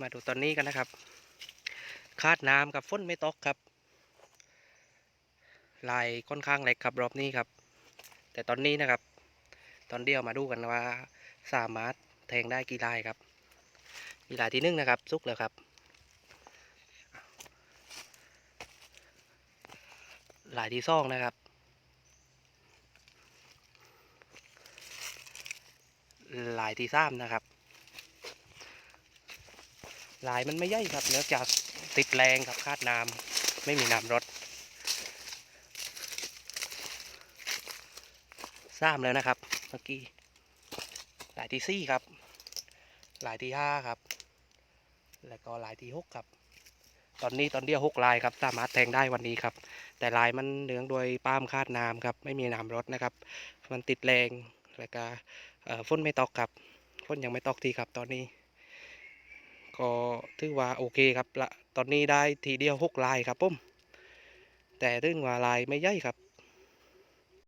มาดูตอนนี้กันนะครับ คาดน้ำกับฝนไม่ตกครับ ลายค่อนข้างเล็กครับรอบนี้ครับ แต่ตอนนี้นะครับ ตอนเดียวมาดูกันว่า สามารถแทงได้กี่ลายครับ มีลายที่หนึ่งนะครับสุกแล้วครับ ลายที่สองนะครับ ลายที่สามนะครับ ลายมันไม่ย่อยครับ เนื่องจากติดแรงครับคาดน้ำไม่มีน้ำรถสามแล้วนะครับ เมื่อกี้ลายที่สี่ครับ ลายที่ห้าครับ แล้วก็ลายที่หกครับ ตอนนี้ตอนเดียวหกลายครับสามารถแทงได้วันนี้ครับ แต่ลายมันเหลืองโดยป้ามคาดน้ำครับไม่มีน้ำรถนะครับ มันติดแรงแล้วก็ฝนไม่ตกครับฝนยังไม่ตกทีครับตอนนี้ ก็ถือว่าโอเคครับละตอนนี้ได้ทีเดียวหกลายครับผมแต่ถึงว่าลายไม่ใหญ่ครับ